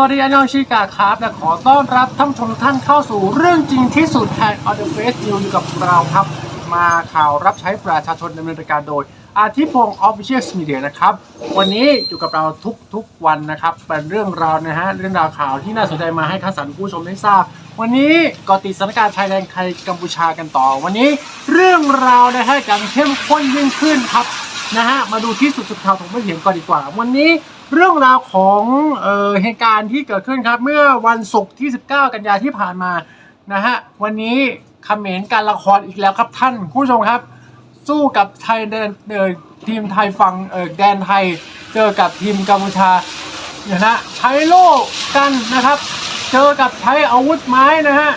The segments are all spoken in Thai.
สวัสดีอันยองชิกาครับและขอต้อนรับท่านชมท่านเข้าสู่เรื่องจริงที่สุดแห่ง On the Face News อยู่กับเราครับ มาข่าวรับใช้ประชาชนดำเนินรายการโดย อาทิพงศ์ Official Media นะครับ วันนี้อยู่กับเราทุกทุกวันนะครับ เป็นเรื่องราวนะฮะเรื่องราวข่าวที่น่าสนใจมาให้ท่านสานผู้ชมได้ทราบ วันนี้กาะติดสถานการณ์ชายแดนไทยกัมพูชากันต่อ วันนี้เรื่องราวนะฮะกันเข้มข้นยิ่งขึ้นครับนะฮะมาดูที่สุดสุดข่าวของไม่เถียงก่อนดีกว่า วันนี้ เรื่องราวของเอ่อเหตุการณ์ที่เกิดขึ้นครับ เมื่อวันศุกร์ที่ 19 กันยาที่ผ่านมานะฮะวันนี้เขมรการละครอีกแล้วครับท่านผู้ชมครับ สู้กับไทยเดินเดินทีมไทยฝั่งเออแดนไทยเจอกับทีมกัมพูชาเนี่ยนะใช้โล่กันนะครับ เจอกับใช้อาวุธไม้นะฮะ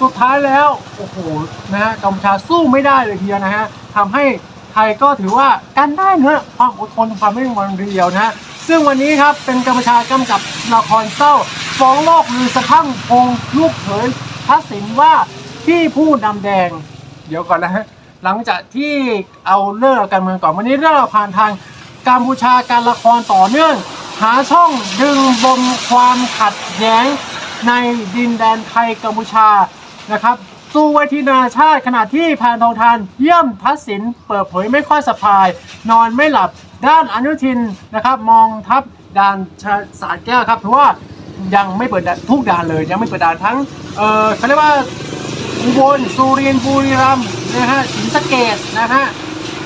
สุดท้ายแล้วโอ้โหนะฮะกัมพูชาสู้ไม่ได้เลยทีเดียวนะฮะทำให้ไทยก็ถือว่ากันได้เนอะความอดทนความไม่หวันเดียวนะฮะ ซึ่งวันนี้ครับเป็นกัมพูชากำกับละครเศร้าฟ้องโลกลือสะพังพงลูกเขยทักษิณว่าที่ผู้นำแดง เดี๋ยวก่อนนะฮะหลังจากที่เอาเรื่องการเมืองก่อนวันนี้เรื่องเราผ่านทางกัมพูชาการละครต่อเนื่อง หาช่องดึงบมความขัดแย้งในดินแดนไทยกัมพูชานะครับสู้ไว้ที่นาชาติขณะที่แพนทองทานเยี่ยมทักษิณเปิดเผยไม่ค่อยสะพาย นอนไม่หลับ ด้านอนุทินนะครับมองทับด่านชาสาแก้วครับเพราะว่ายังไม่เปิดทุกด่านเลย ยังไม่เปิดด่านทั้งเออเขาเรียกว่าอุบลสุรินทร์บุรีรัมย์นะฮะศรีสะเกดนะฮะ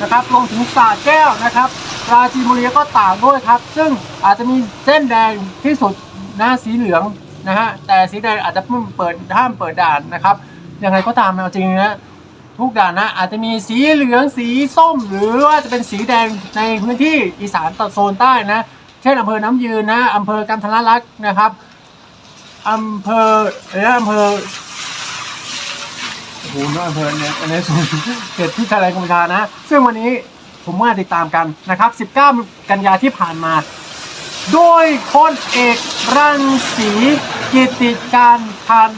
นะครับรวมถึงสระแก้วนะครับปราจีนบุรีก็ต่างด้วยครับ ซึ่งอาจจะมีเส้นแดงที่สุดนะสีเหลืองนะฮะแต่สีแดงอาจจะเปิดห้ามเปิดด่านนะครับยังไงก็ตามเอาจริงนะ ทุกด่านนะอาจจะมีสีเหลืองสีส้ม หรือว่าจะเป็นสีแดงในพื้นที่อีสานตอนโซนใต้นะ เช่นอำเภอน้ำยืนนะอำเภอกันทรลักษณ์นะครับอำเภอเอออำเภอโอ้โหน้องอำเภอเนี่ยอันนี้ส่วนเขตที่ทะเลกัมพูชานะ ซึ่งวันนี้ผมมาติดตามกันนะครับ 19 กันยาที่ผ่านมา โดยพลเอกรังสีกิติการพัน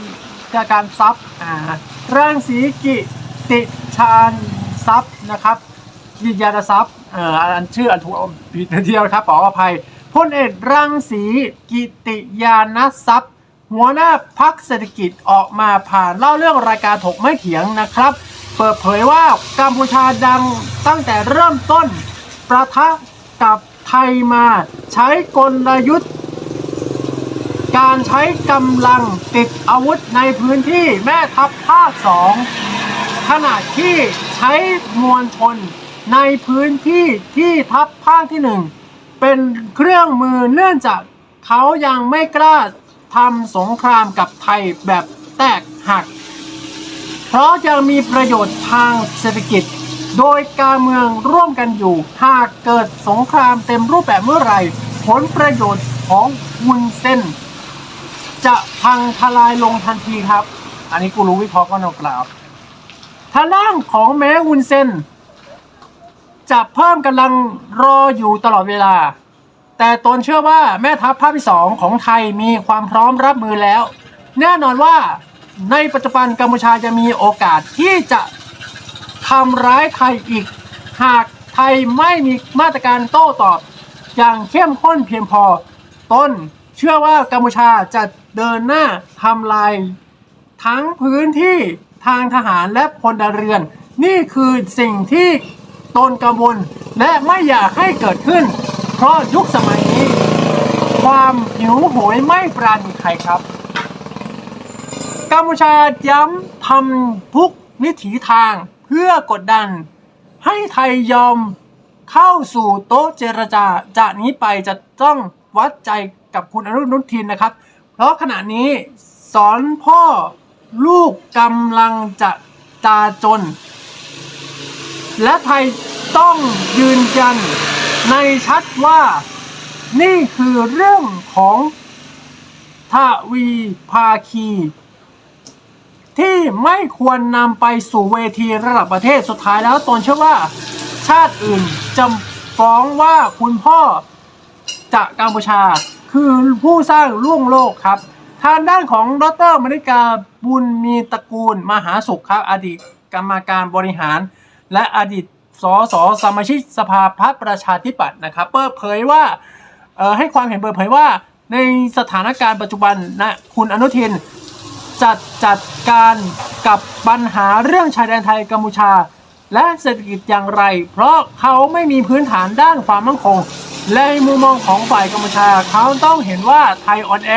จาการทรัพย์อ่ารังสีกิ ติชาญทรัพย์นะครับกิติยาทรัพย์เอ่ออันชื่ออันถูกผิดเดียวครับขออภัยพลเอกรังสีกิติยานทรัพย์ หัวหน้าพักเศรษฐกิจออกมาผ่านเล่าเรื่องรายการถกไม่เถียงนะครับ เปิดเผยว่ากัมพูชาดังตั้งแต่เริ่มต้น ประทะกับไทยมาใช้กลยุทธ์ การใช้กำลังติดอาวุธในพื้นที่แม่ทัพภาคสอง ขณะที่ใช้มวลชนในพื้นที่ที่ทัพภาคที่หนึ่งเป็นเครื่องมือเนื่องจากเขายังไม่กล้าทำสงครามกับไทยแบบแตกหัก เพราะยังมีประโยชน์ทางเศรษฐกิจ โดยการเมืองร่วมกันอยู่ หากเกิดสงครามเต็มรูปแบบเมื่อไหร่ ผลประโยชน์ของวุนเส้น จะพังทลายลงทันทีครับ อันนี้กูรู้วิเคราะห์ก็นกล่าว ทางด้านของแม้วุนเส้นจะเพิ่มกำลังรออยู่ตลอดเวลา แต่ตนเชื่อว่าแม่ทัพภาคที่สองของไทยมีความพร้อมรับมือแล้ว แน่นอนว่าในปัจจุบันกัมพูชาจะมีโอกาสที่จะทำร้ายไทยอีก หากไทยไม่มีมาตรการโต้ตอบอย่างเข้มข้นเพียงพอ ต้นเชื่อว่ากัมพูชาจะเดินหน้าทำลายทั้งพื้นที่ ทางทหารและพลเรือน นี่คือสิ่งที่ตนกังวลและไม่อยากให้เกิดขึ้น เพราะยุคสมัยนี้ ความหิวโหยไม่ปราณีใครครับกัมพูชาย้ำทำทุกวิถีทางเพื่อกดดัน ให้ไทยยอมเข้าสู่โต๊ะเจรจาจากนี้ไปจะต้องวัดใจกับคุณอนุนุทินนะครับ เพราะขณะนี้สอนพ่อ ลูกกำลังจะจาจน และไทยต้องยืนยันในชัดว่านี่คือเรื่องของทวีภาคี ที่ไม่ควรนำไปสู่เวทีระดับประเทศสุดท้ายแล้วตนเชื่อว่า ชาติอื่นจะฟ้องว่าคุณพ่อจากกัมพูชาคือผู้สร้างล่วงโลกครับ ทางด้านของดรมณิกาบุญมีตระกูลมหาสุขครับอดีตกรรมการบริหาร และอดีตสสสมาชิกสภาพัฒน์ประชาธิปัตย์นะครับเปิดเผยว่าให้ความเห็นเปิดเผยว่า ในสถานการณ์ปัจจุบันนะคุณอนุทินจัดจัดการกับปัญหาเรื่องชายแดนไทยกัมพูชา และเศรษฐกิจอย่างไร เพราะเขาไม่มีพื้นฐานด้านความมั่นคง และในมุมมองของฝ่ายกัมพูชาเขาต้องเห็นว่าไทยอ่อนแอ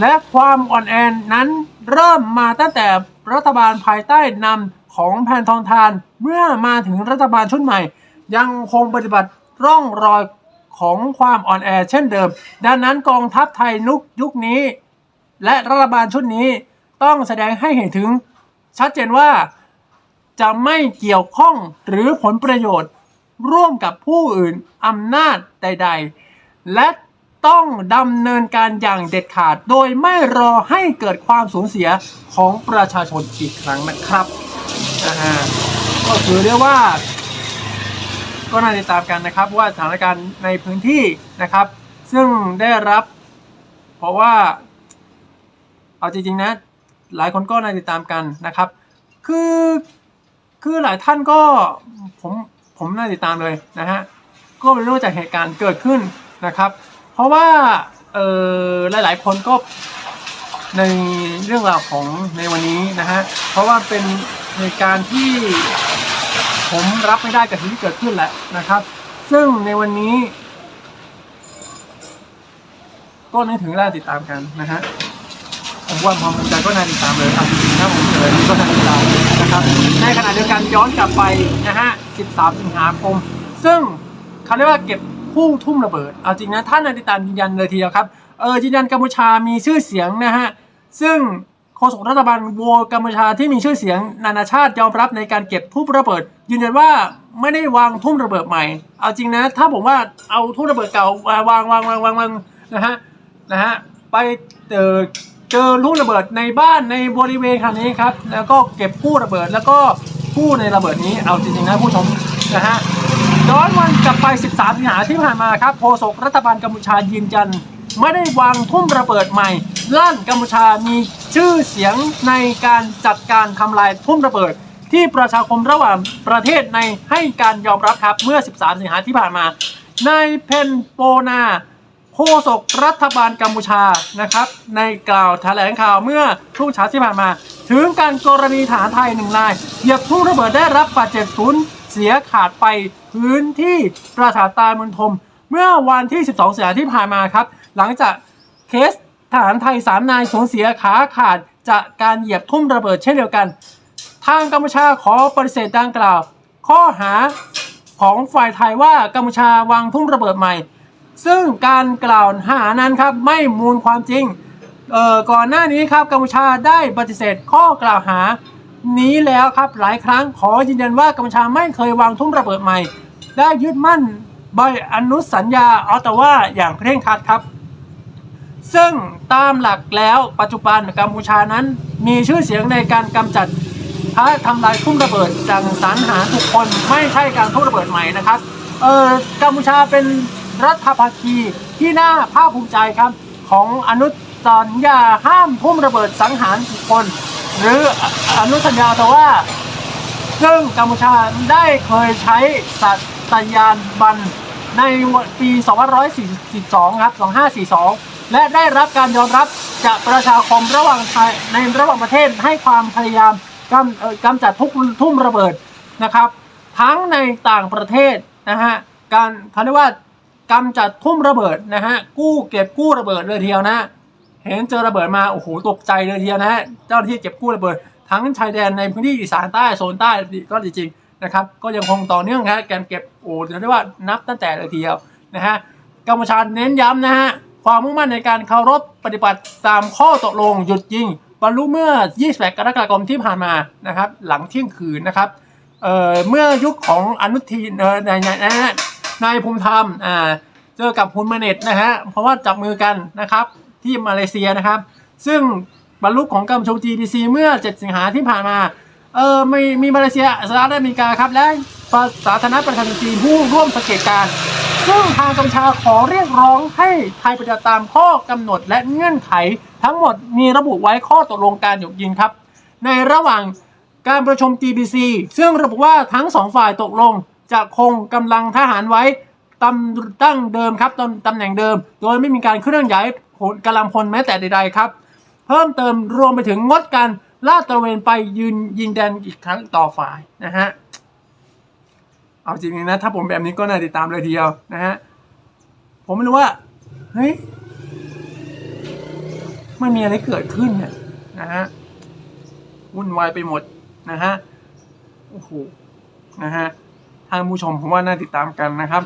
และความอ่อนแอนั้นเริ่มมาตั้งแต่รัฐบาลภายใต้นำของแผนทองทาน เมื่อมาถึงรัฐบาลชุดใหม่ ยังคงปฏิบัติร่องรอยของความอ่อนแอเช่นเดิม ดังนั้นกองทัพไทยนุกยุคนี้ และรัฐบาลชุดนี้ต้องแสดงให้เห็นถึง ชัดเจนว่าจะไม่เกี่ยวข้องหรือผลประโยชน์ ร่วมกับผู้อื่นอำนาจใด ๆ และ ต้องดำเนินการอย่างเด็ดขาด โดยไม่รอให้เกิดความสูญเสียของประชาชนอีกครั้งนะครับก็คือเรียกว่า ก็น่าติดตามกันนะครับว่าสถานการณ์ในพื้นที่นะครับ ซึ่งได้รับ เพราะว่า เอาจริงๆนะ หลายคนก็น่าติดตามกันนะครับ คือคือหลายท่านก็ผมผมน่าติดตามเลยนะฮะก็ไม่รู้จากเหตุการณ์เกิดขึ้นนะครับ ราะว่าเออหลาย ๆ คนก็ในเรื่องราวของในวันนี้นะฮะเพราะว่าเป็นเหตุการณ์ที่ผมรับไม่ได้กับสิ่งที่เกิดขึ้นแหละนะครับ ซึ่งในวันนี้ ก็นึกถึงเวลาติดตามกันนะฮะผมว่าความสนใจก็น่าติดตามเลยครับถ้าผมเฉลยก็น่าติดตามนะครับในขณะเดียวกันย้อนกลับไปนะฮะ 13 สิงหาคม ซึ่งเขาเรียกว่าเก็บ ผู้ทุ่มระเบิด เอาจริงนะท่านนาติตามยืนยันเลยทีเดียวครับ เออยืนยันกัมพูชามีชื่อเสียงนะฮะ ซึ่งโฆษกรัฐบาลวัวกัมพูชาที่มีชื่อเสียงนานาชาติยอมรับในการเก็บทุ่มระเบิด ยืนยันว่าไม่ได้วางทุ่มระเบิดใหม่ เอาจริงนะ ถ้าผมว่าเอาทุ่มระเบิดเก่าวางวางวางวางวางนะฮะนะฮะไปเจอเจอลูกระเบิดในบ้านในบริเวณคันนี้ครับ แล้วก็เก็บกู้ระเบิดแล้วก็กู้ในระเบิดนี้เอาจริงๆนะผู้ชมนะฮะ ย้อนวันกลับไป 13 สิงหาที่ผ่านมาครับโฆษกรัฐบาลกัมพูชายืนยัน ไม่ได้วางทุ่มระเบิดใหม่ล้านกัมพูชามีชื่อเสียงในการจัดการทำลายทุ่มระเบิด ที่ประชาคมระหว่างประเทศในให้การยอมรับครับเมื่อ 13 สิงหาที่ผ่านมานายเพนโปนาโฆษกรัฐบาลกัมพูชานะครับ ในกล่าวแถลงข่าวเมื่อช่วงเช้าที่ผ่านมา ถึงการกรณีฐานไทยหนึ่งนายเหยียบทุ่นระเบิดได้รับบาดเจ็บสูญเสียขาดไป พื้นที่ประสาทตายมณฑมเมื่อวันที่ 12 สิงหาที่ผ่านมาครับ หลังจากเคสทหารไทย 3 นายสูญเสียขาขาดจากการเหยียบทุ่มระเบิดเช่นเดียวกัน ทางกัมพูชาขอปฏิเสธดังกล่าว ข้อหาของฝ่ายไทยว่ากัมพูชาวางทุ่มระเบิดใหม่ ซึ่งการกล่าวหานั้นครับไม่มูลความจริงเออก่อนหน้านี้ครับกัมพูชาได้ปฏิเสธข้อกล่าวหา นี้แล้วครับหลายครั้งขอยืนยันว่ากัมพูชาไม่เคยวางทุ่มระเบิดใหม่ ได้ยึดมั่นใบอนุสัญญาออตตาวาอย่างเคร่งครัดครับ ซึ่งตามหลักแล้วปัจจุบันกัมพูชานั้นมีชื่อเสียงในการกำจัดถ้าทำลายทุ่มระเบิดจากสารหาบุคคลไม่ใช่การทุ่มระเบิดใหม่นะครับเออกัมพูชาเป็นรัฐภาคีที่น่าภาคภูมิใจครับ ของอนุสัญญาห้ามทุ่มระเบิดสังหารบุคคล หรืออนุสัญญาแต่ว่า ซึ่งกัมพูชาได้เคยใช้สัตยานบันในปี 2542 ครับ 2542 และได้รับการยอมรับจากประชาคมระหว่างไทยในระหว่างประเทศให้ความพยายามกำกำจัดทุกทุ่มระเบิดนะครับ ทั้งในต่างประเทศนะฮะการเขาเรียกว่ากำจัดทุ่มระเบิดนะฮะกู้เก็บกู้ระเบิดเลยทีเดียวนะ เห็นเจอระเบิดมาโอ้โหตกใจเลยทีเดียวนะฮะเจ้าหน้าที่เก็บกู้ระเบิด ทั้งชายแดนในพื้นที่อีสานใต้โซนใต้ก็จริงๆนะครับก็ยังคงต่อเนื่องนะการเก็บโอ้เรียกได้ว่านับตั้งแต่เลยทีเดียวนะฮะกัมพูชาเน้นย้ำนะฮะความมุ่งมั่นในการเคารพปฏิบัติตามข้อตกลงหยุดยิงบรรลุเมื่อ 28 กรกฎาคมที่ผ่านมานะครับ หลังเที่ยงคืนนะครับเอ่อเมื่อยุคของอนุทินเอ่อนายนายนายนภูมิธรรมอ่าเจอกับฮุนมาเน็ตนะฮะเพราะว่าจับมือกันนะครับ ที่มาเลเซียนะครับ ซึ่งบรรลุของกัมชา GDC เมื่อ 7 สิงหาที่ผ่านมา เออมีมีมาเลเซียสหรัฐอเมริกาครับ และสาธารณประชาชนจีนผู้ร่วมสังเกตการ ซึ่งทางกัมชาขอเรียกร้องให้ไทยปฏิบัติตามข้อกำหนดและเงื่อนไข ทั้งหมดมีระบุไว้ข้อตกลงการหยุดยิงครับ ในระหว่างการประชุม GBC ซึ่งระบุว่าทั้งสองฝ่ายตกลงจะคงกำลังทหารไว้ตำตั้งเดิมครับตำตำแหน่งเดิม โดยไม่มีการเคลื่อนย้าย กำลังพลแม้แต่ใดๆครับ เพิ่มเติมรวมไปถึงงดการลาดตระเวนไปยืนยิงแดนอีกครั้งต่อฝ่ายนะฮะเอาจริงๆนะ ถ้าผมแบบนี้ก็น่าติดตามเลยทีเดียวนะฮะผมไม่รู้ว่าเฮ้ยมันมีอะไรเกิดขึ้นเนี่ยนะฮะวุ่นวายไปหมดนะฮะโอ้โหนะฮะท่างผู้ชมผมว่าน่าติดตามกันนะครับ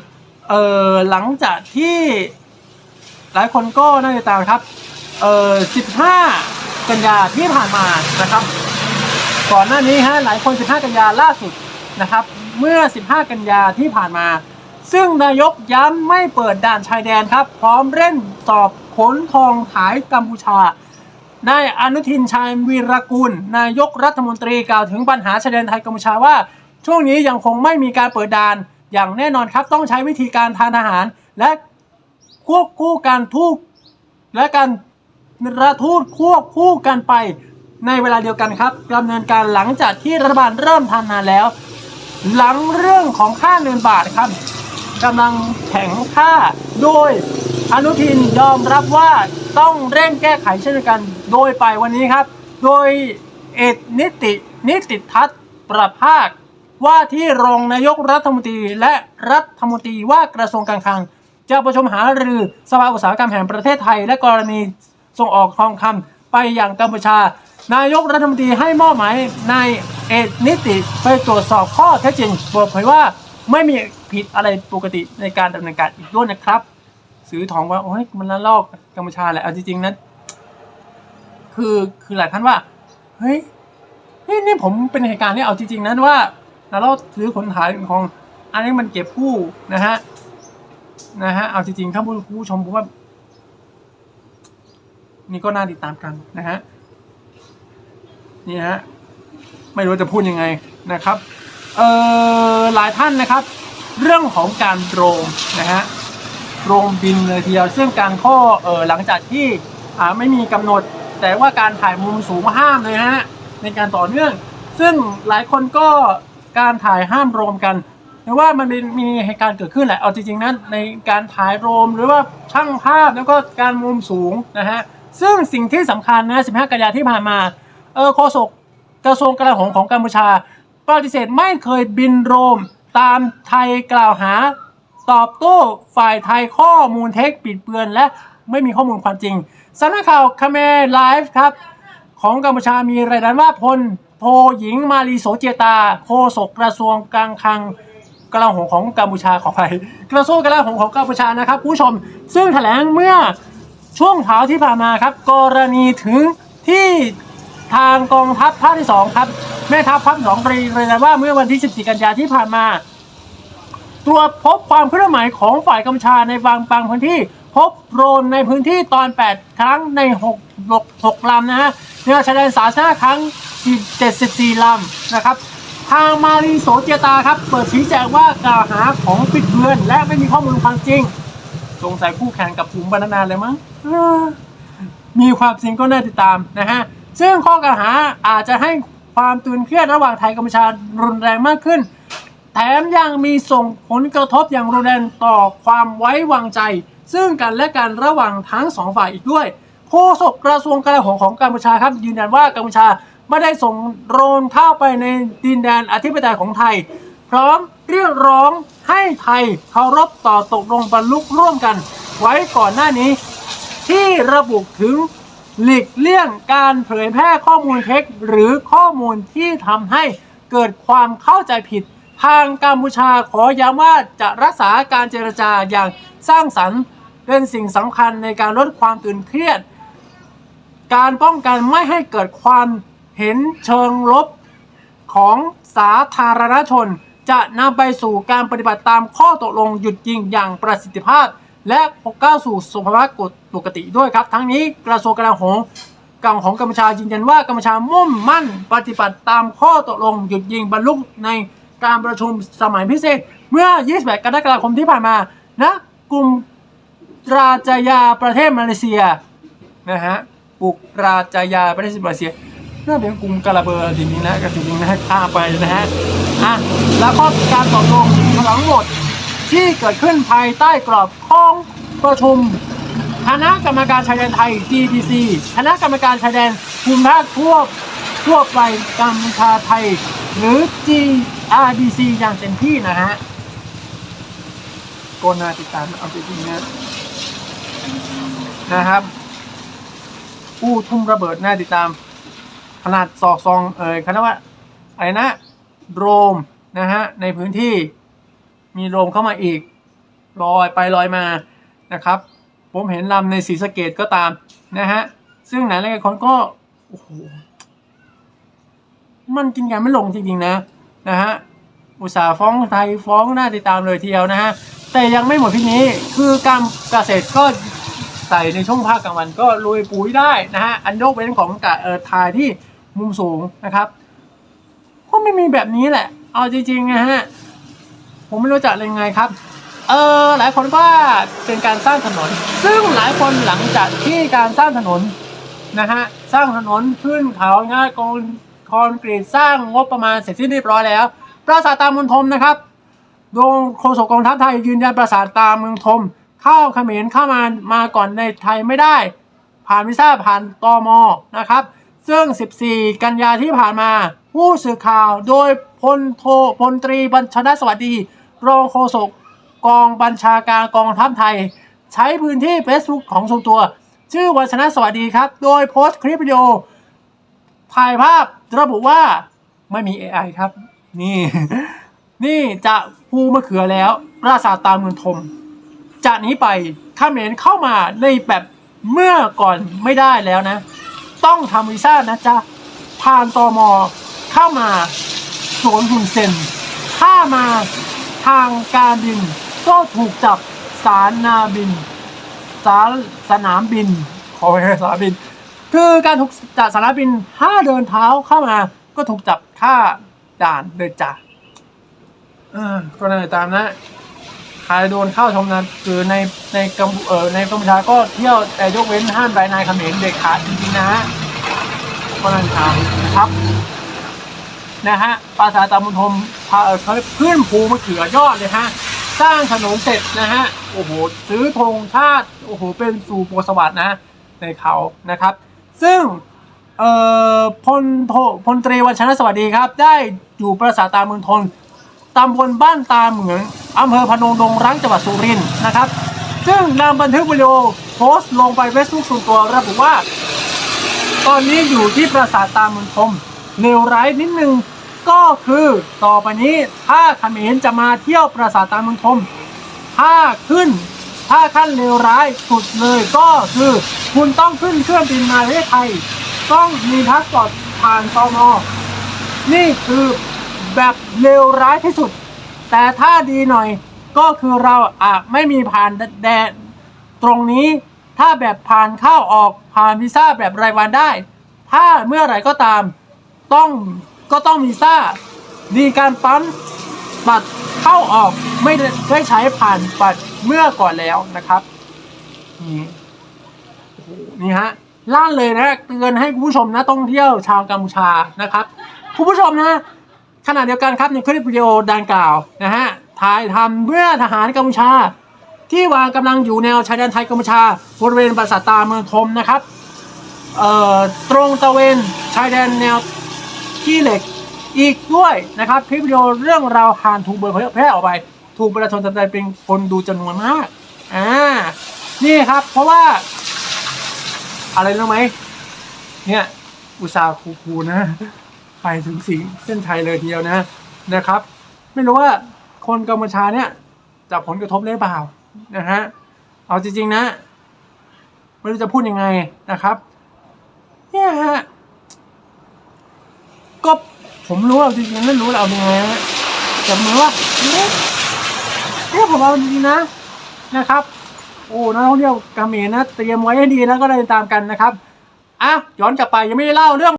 เออหลังจากที่ หลายคนก็น่าติดตามครับ เออ15 กันยาที่ผ่านมานะครับ ก่อนหน้านี้ฮะหลายคน 15 กันยาล่าสุดนะครับ เมื่อ 15 กันยาที่ผ่านมา ซึ่งนายกย้ำไม่เปิดด่านชายแดนครับ พร้อมเร่งสอบขนทองขายกัมพูชานายอนุทินชาญวีรกุล นายกรัฐมนตรีกล่าวถึงปัญหาชายแดนไทยกัมพูชาว่า ช่วงนี้ยังคงไม่มีการเปิดด่าน อย่างแน่นอนครับต้องใช้วิธีการทางทหาร และ ควบคู่การทูตและการระทูตควบคู่กันไปในเวลาเดียวกันครับดำเนินการหลังจากที่รัฐบาลเริ่มทำงานแล้ว หลังเรื่องของค่าเงินบาทครับกำลังแข็งค่าโดยอนุทินยอมรับว่าต้องเร่งแก้ไขเช่นกัน โดยไปวันนี้ครับ โดยเอกนิตินิติทัศน์ประภาค ว่าที่รองนายกรัฐมนตรีและรัฐมนตรีว่า กระทรวงการคลัง จะประชุมหารือสภาอุตสาหกรรมแห่งประเทศไทย และกรณีส่งออกทองคำไปอย่างกัมพูชา นายกรัฐมนตรีให้มอบหมายนายเอกนิติไปตรวจสอบข้อเท็จจริงเปิดเผยว่าไม่มีผิดอะไรปกติในการดำเนินการอีกด้วยนะครับ ซื้อทองว่าโอ้ยมันละลอกกัมพูชาแหละเอาจริงๆนะคือคือหลายท่านว่าเฮ้ยนี่นี่ผมเป็นเหตุการณ์ที่เอาจริงๆนะว่าล้วเราซื้อขนถ่ายของ อันนี้มันเก็บกู้นะฮะ นะฮะ เอาจริงๆ ถ้าผู้ชมว่า นี่ก็น่าติดตามกันนะฮะ นี่ฮะ ไม่รู้จะพูดยังไงนะครับ เอ่อ หลายท่านนะครับ เรื่องของการโดรนนะฮะ โดรนบินเลยทีเดียว ซึ่งการข้อ เออหลังจากที่ อ่า ไม่มีกำหนด แต่ว่าการถ่ายมุมสูงห้ามเลยฮะ ในการต่อเนื่อง ซึ่งหลายคนก็การถ่ายห้ามโรมกัน หรือว่ามันมีมีเหตุการณ์เกิดขึ้นแหละเอาจริงๆนั้นในการถ่ายโรมหรือว่าช่างภาพแล้วก็การมุมสูงนะฮะซึ่งสิ่งที่สำคัญนะ 15 กันยาที่ผ่านมาเออโฆษกกระทรวงกลาโหมของกัมพูชาปฏิเสธไม่เคยบินโรมตามไทยกล่าวหา ตอบโต้ฝ่ายไทยข้อมูลเท็จปิดเบือน และไม่มีข้อมูลความจริงสำนักข่าวคาเมไลฟ์ครับ ของกัมพูชามีรายงานว่าพลโทหญิงมาลีโสเจตาโฆษกกระทรวงกลารคลัง กลาโหมของกัมพูชาขอไปกระทรวงกลาโหมของกัมพูชานะครับผู้ชม ซึ่งแถลงเมื่อช่วงเช้าที่ผ่านมาครับ กรณีถึงที่ทางกองทัพภาคที่สองครับแม่ทัพภาคสองรายงานว่าเมื่อวันที่ 14 กันยาที่ผ่านมา ตรวจพบความเคลื่อนไหวของฝ่ายกัมพูชาในบางบางพื้นที่ พบโดรนในพื้นที่ตอน 8 ครั้งใน 6 6 6ลำนะฮะเนื้อชายแดนสาธารณะครั้ง 74ลำนะครับ ทางมารีโสเจตาครับ เปิดชี้แจงว่ากล่าวหาของปิดเบือน และไม่มีข้อมูลความจริง สงสัยคู่แข่งกับภูมิบรรณาเลยมั้งมีความจริงก็น่าติดตามนะฮะ ซึ่งข้อกล่าวหาอาจจะให้ความตื่นเครียดระหว่างไทยกัมพูชารุนแรงมากขึ้น แถมยังมีส่งผลกระทบอย่างรุนแรงต่อความไว้วางใจ ซึ่งกันและกันระหว่างทั้งสองฝ่ายอีกด้วยโฆษกกระทรวงกลาโหมของกัมพูชาครับยืนยันว่ากัมพูชา ไม่ได้ส่งโดรนเข้าไปในดินแดนอธิปไตยของไทย พร้อมเรียกร้องให้ไทยเคารพต่อตกลงบรรลุร่วมกัน ไว้ก่อนหน้านี้ ที่ระบุถึงหลีกเลี่ยงการเผยแพร่ข้อมูลเท็จหรือข้อมูลที่ทำให้เกิดความเข้าใจผิด ทางกัมพูชาขอย้ำว่าจะรักษาการเจรจาอย่างสร้างสรรค์เป็นสิ่งสำคัญในการลดความตื่นเครียด การป้องกันไม่ให้เกิดความ เห็นเชิงลบของสาธารณชน จะนำไปสู่การปฏิบัติตามข้อตกลงหยุดยิงอย่างประสิทธิภาพ และก้าวสู่สภาวะปกติด้วยครับ ทั้งนี้กระทรวงกลาโหมกังของกัมพูชายืนยันว่ากัมพูชามุ่งมั่น ปฏิบัติตามข้อตกลงหยุดยิงบรรลุในการประชุมสมัยพิเศษ เมื่อ 28 กรกฎาคมที่ผ่านมานะกลุ่มราจายาประเทศมาเลเซียนะฮะปุกราจายาประเทศมาเลเซีย น่าเป็นกรุงกาลาเบอร์จริงๆนะก็จริงๆนะข้าไปนะฮะอะแล้วก็การตกลงทั้งหมดที่เกิดขึ้นภายใต้กรอบของประชุมคณะกรรมการชายแดนไทย GDC คณะกรรมการชายแดนภูมิภาคทั่วทั่วไปกัมพูชาไทย หรือ GRDC อย่างเต็มที่นะฮะโกนาติดตามเอาจริงๆนะนะครับ ผู้ทุ่มระเบิดน่าติดตาม ขนาดซอกซองเอ่ยคณะว่าอะไรนะโรมนะฮะในพื้นที่มีโรมเข้ามาอีกลอยไปลอยมานะครับ ผมเห็นลำในสีสเกตก็ตามนะฮะซึ่งหลายๆคนก็โอ้โหมันกินกันไม่ลงจริงๆนะนะฮะอุตสาห์ฟ้องไทยฟ้องหน้าติดตามเลยทีเดียวนะฮะแต่ยังไม่หมดที่นี้คือการเกษตรก็ใส่ในช่วงภาคกลางวันก็โรยปุ๋ยได้นะฮะอันยกเว้นของกะเออทายที่ มุมสูงนะครับก็ไม่มีแบบนี้แหละ เอาจริงๆนะฮะผมไม่รู้จะยังไงครับเออหลายคนว่าเป็นการสร้างถนน ซึ่งหลายคนหลังจากที่การสร้างถนนนะฮะสร้างถนนขึ้นเขาง่ายกองคอนกรีตสร้างงบประมาณเสร็จสิ้นเรียบร้อยแล้ว ปราสาทตามุนทมนะครับโดยโฆษกกองทัพไทยยืนยันปราสาทตามเมืองทม เข้าเขมรเข้ามามาก่อนในไทยไม่ได้ ผ่านวีซ่าผ่านตอมนะครับ ซึ่ง 14 กันยาที่ผ่านมา ผู้สื่อข่าวโดยพลโทพลตรีบัญชนะสวัสดี รองโฆษกกองบัญชาการกองทัพไทย ใช้พื้นที่ Facebook ของส่วนตัว ชื่อวัชนะสวัสดีครับ โดยโพสต์คลิปวิดีโอ ถ่ายภาพระบุว่าไม่มี AI ครับ นี่ นี่จะภูมะเขือแล้วปราสาทตาเมืองทม จากนี้ไปเมรเข้ามาในแบบเมื่อก่อนไม่ได้แล้วนะ ต้องทำวีซ่านะจ๊ะผ่านตอมอเข้ามาสวนหุ่นเซนถ้ามาทางการบิน ก็ถูกจับสารนาบิน สารสนามบิน ขอไปสนามบิน คือการถูกจับสนามบินถ้าเดินเท้าเข้ามา ก็ถูกจับค่าด่านเลยจ้ะเออก็นั่นแหละตามนะ ใครโดนเข้าชมนั้นคือในในกัมเออในกัมพูชาก็เที่ยวแต่ยกเว้นห้ามรายนายเขมรเด็กขาดจริงๆนะฮะก็นั่นทางนะครับนะฮะปราสาทตามุนทมพาเขาเรียกขึ้นภูมะเขือยอดเลยฮะสร้างถนนเสร็จนะฮะโอ้โหซื้อธงชาติโอ้โหเป็นสู่โปรสวัสดนะในเขานะครับ ซึ่งเอ่อพลโทพลตรีวันชนะสวัสดีครับ ได้อยู่ปราสาทตามืองทน ตำบลบ้านตาเหมืองอำเภอพนมดงรังจังหวัดสุรินทร์นะครับ ซึ่งนำบันทึกวิดีโอโพสต์ลงไปเฟซบุ๊กส่วนตัวระบุว่า ตอนนี้อยู่ที่ปราสาทตาเมืองทมเลวร้ายนิดนึงก็คือต่อไปนี้ถ้าเขมรจะมาเที่ยวปราสาทตาเมืองทมถ้าขึ้นถ้าขั้นเลวร้ายสุดเลยก็คือ คุณต้องขึ้นเครื่องบินมาประเทศไทย ต้องมีพาสปอร์ตผ่านตมนี่คือ แบบเลวร้ายที่สุด แต่ถ้าดีหน่อยก็คือเราอะไม่มีผ่านแดนตรงนี้ ถ้าแบบผ่านเข้าออกผ่านวีซ่าแบบรายวันได้ ถ้าเมื่อไหร่ก็ตาม ต้องก็ต้องวีซ่ามีการปั๊มบัตรเข้าออกไม่ได้ใช้ผ่านบัตรเมื่อก่อนแล้วนะครับนี่นี่ฮะล่านเลยนะเตือนให้คุณผู้ชมนะต้องเที่ยวชาวกัมพูชานะครับ คุณผู้ชมนะ ขณะเดียวกันครับในคลิปวิดีโอดังกล่าวนะฮะถ่ายทำเมื่อทหารกัมพูชา ที่วางกำลังอยู่แนวชายแดนไทยกัมพูชาบริเวณปราสาทตาเมืองทมนะครับเอ่อตรงตะเวนชายแดนแนวขี้เหล็กอีกด้วยนะครับคลิปวิดีโอเรื่องราวหานถูกเบอร์เผยแพร่ออกไป ถูกประชาชนสนใจเป็นคนดูจำนวนมากอ่านี่ครับ เพราะว่า อะไรรู้ไหมเนี่ย อุตสาห์คูๆนะ ไปถึงสีเส้นชัยเลยทีเดียวนะนะครับ ไม่รู้ว่าคนกัมพูชาเนี่ยจะผลกระทบได้เปล่านะฮะเอาจริง ๆ นะ ไม่รู้จะพูดยังไงนะครับเนี่ยฮะก็ผมรู้เอาจริงๆไม่รู้เรายังไงฮะแต่เหมือนว่าเอ๊ะเนี่ยผมเอาจริงๆนะนะครับ โอ้นักท่องเที่ยวกาเมนะเตรียมไว้ให้ดีแล้วก็เดินตามกันนะครับอะย้อนกลับไปยังไม่ได้เล่าเรื่อง